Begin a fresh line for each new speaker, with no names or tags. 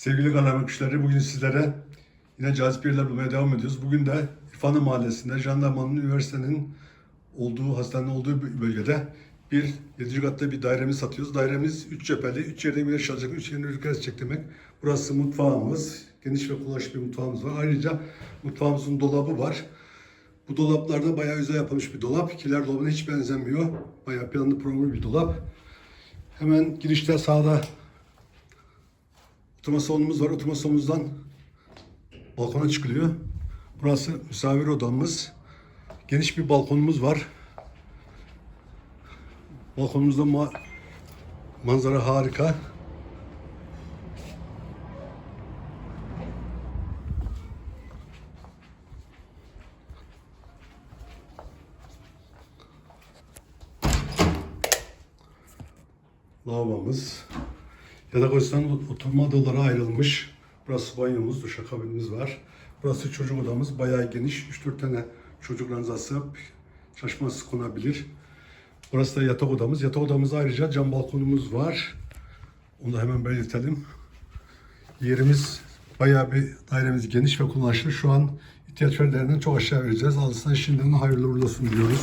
Sevgili kuşları bugün sizlere yine cazip yerler bulmaya devam ediyoruz. Bugün de İrfanlı Mahallesi'nde Jandarmanın Üniversitenin olduğu, hastanenin olduğu bölgede bir 7. katta bir dairemizi satıyoruz. Dairemiz 3 cepheli, 3 yerde güneş çalacak, 3 yerine rüzgar esecek demek. Burası mutfağımız, geniş ve kullanışlı bir mutfağımız var. Ayrıca mutfağımızın dolabı var. Bu dolaplarda bayağı özel yapılmış bir dolap. Kiler dolabına hiç benzemiyor. Bayağı planlı programlı bir dolap. Hemen girişte sağda oturma salonumuz var. Oturma salonumuzdan balkona çıkılıyor. Burası misafir odamız. Geniş bir balkonumuz var. Balkonumuzda ma- manzara harika. Lavabomuz. Yatak odasından oturma odaları ayrılmış. Burası banyomuz, duşakabinimiz var. Burası çocuk odamız. Bayağı geniş. 3-4 tane çocuklarınıza sığıp şaşmaz konabilir. Burası da yatak odamız. Yatak odamızda ayrıca cam balkonumuz var. Onu da hemen belirtelim. Yerimiz bayağı bir dairemiz geniş ve kullanışlı. Şu an ihtiyaç verilerinden çok aşağı vereceğiz. Alırsan şimdiden hayırlı uğurlu olsun diyoruz.